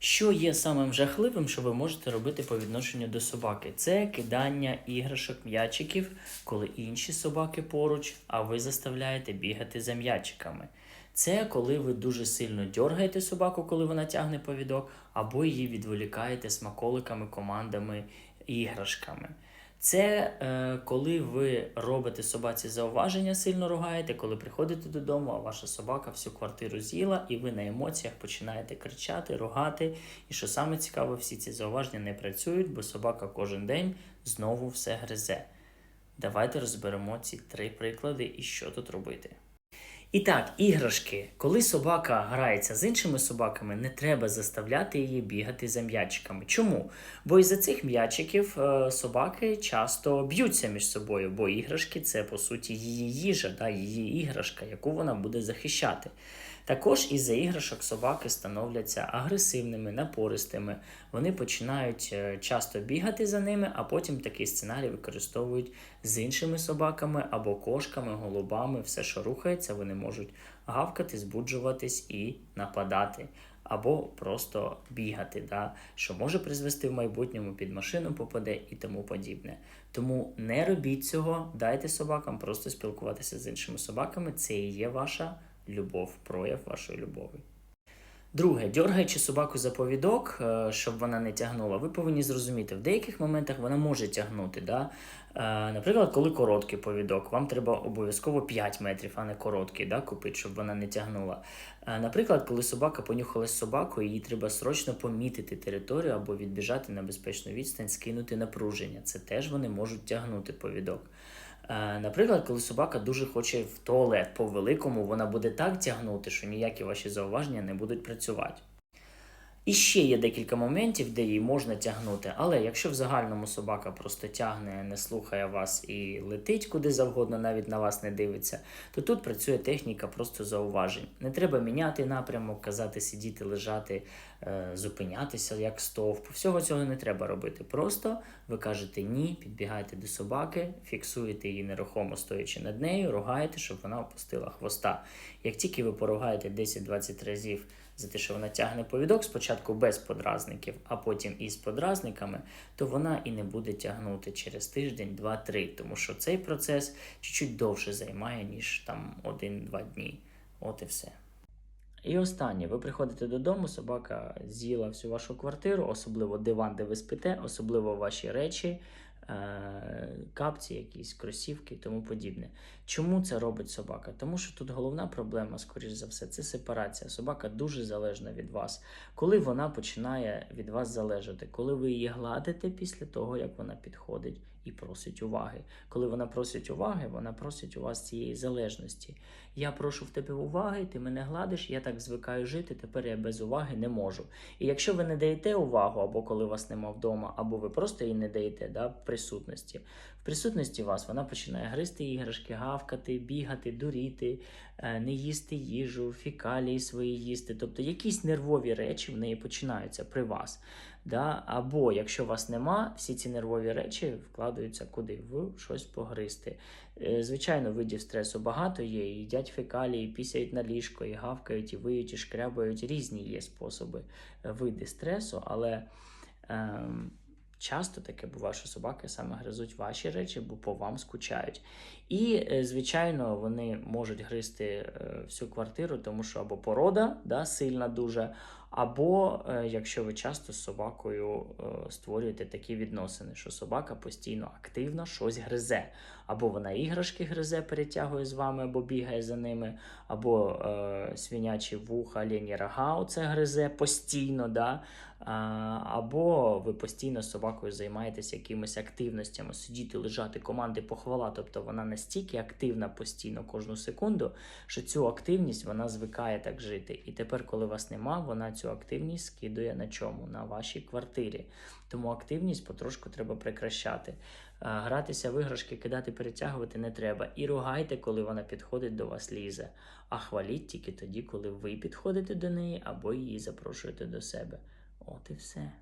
Що є самим жахливим, що ви можете робити по відношенню до собаки? Це кидання іграшок, м'ячиків, коли інші собаки поруч, а ви заставляєте бігати за м'ячиками. Це коли ви дуже сильно дергаєте собаку, коли вона тягне повідок, або її відволікаєте смаколиками, командами, іграшками. Це е, коли ви робите собаці зауваження, сильно ругаєте, коли приходите додому, а ваша собака всю квартиру з'їла, і ви на емоціях починаєте кричати, ругати. І що саме цікаве, всі ці зауваження не працюють, бо собака кожен день знову все гризе. Давайте розберемо ці три приклади і що тут робити. І так, іграшки. Коли собака грається з іншими собаками, не треба заставляти її бігати за м'ячиками. Чому? Бо із-за цих м'ячиків е, собаки часто б'ються між собою, бо іграшки це по суті її їжа, да, її іграшка, яку вона буде захищати. Також із-за іграшок собаки становляться агресивними, напористими. Вони починають е, часто бігати за ними, а потім такий сценарій використовують з іншими собаками або кошками, голубами, все, що рухається, вони можуть гавкати, збуджуватись і нападати. Або просто бігати, да, що може призвести в майбутньому під машину попаде і тому подібне. Тому не робіть цього, дайте собакам просто спілкуватися з іншими собаками. Це і є ваша любов, прояв вашої любові. Друге, дергаючи собаку за повідок, е, щоб вона не тягнула, ви повинні зрозуміти, в деяких моментах вона може тягнути. Да? Е, Наприклад, коли короткий повідок, вам треба обов'язково 5 метрів, а не короткий, да, купити, щоб вона не тягнула. Е, Наприклад, коли собака понюхалась собакою, їй треба срочно помітити територію або відбіжати на безпечну відстань, скинути напруження. Це теж вони можуть тягнути повідок. Е, Наприклад, коли собака дуже хоче в туалет по великому, вона буде так тягнути, що ніякі ваші зауваження не будуть працювати. І ще є декілька моментів, де її можна тягнути, але якщо в загальному собака просто тягне, не слухає вас і летить куди завгодно, навіть на вас не дивиться, то тут працює техніка просто зауважень. Не треба міняти напрямок, казати сидіти, лежати, е, зупинятися як стовп. Всього цього не треба робити. Просто ви кажете ні, підбігаєте до собаки, фіксуєте її нерухомо стоячи над нею, ругаєте, щоб вона опустила хвоста. Як тільки ви поругаєте 10-20 разів за те, що вона тягне повідок, спочатку без подразників, а потім із подразниками, то вона і не буде тягнути через тиждень, два-три, тому що цей процес чуть-чуть довше займає, ніж там один-два дні. От і все. І останнє, ви приходите додому, собака з'їла всю вашу квартиру, особливо диван, де ви спите, особливо ваші речі, капці, якісь кросівки і тому подібне. Чому це робить собака? Тому що тут головна проблема, скоріш за все, це сепарація. Собака дуже залежна від вас. Коли вона починає від вас залежати, коли ви її гладите після того, як вона підходить і просить уваги. Коли вона просить уваги, вона просить у вас цієї залежності. Я прошу в тебе уваги, ти мене гладиш, я так звикаю жити, тепер я без уваги не можу. І якщо ви не даєте увагу, або коли вас нема вдома, або ви просто її не даєте да, в присутності. В присутності вас вона починає гризти іграшки, гавкати, бігати, дуріти, е, не їсти їжу, фікалії свої їсти. Тобто якісь нервові речі в неї починаються при вас. Да? Або якщо вас нема, всі ці нервові речі вкладаються куди? В щось погризти. Е, Звичайно, видів стресу багато є, і їдять фекалії, і пісяють на ліжко, і гавкають, і виють, і шкрябають. Різні є способи, е, види стресу, але. Ем, Часто таке буває, що собаки саме гризуть ваші речі, бо по вам скучають. І, е, звичайно, вони можуть гризти всю квартиру, тому що або порода да, сильна дуже, або е, якщо ви часто з собакою е, створюєте такі відносини, що собака постійно активно щось гризе. Або вона іграшки гризе, перетягує з вами, або бігає за ними, або е, свинячі вуха, лені рога оце гризе постійно. Да? Або ви постійно з собакою займаєтесь якимись активностями, сидіти, лежати, команди, похвала. Тобто вона настільки активна постійно кожну секунду, що цю активність вона звикає так жити. І тепер, коли вас нема, вона цю активність скидує на чому? На вашій квартирі. Тому активність потрошку треба прикращати. Гратися в іграшки, кидати, перетягувати не треба. І ругайте, коли вона підходить до вас лізе. А хваліть тільки тоді, коли ви підходите до неї або її запрошуєте до себе. От і все.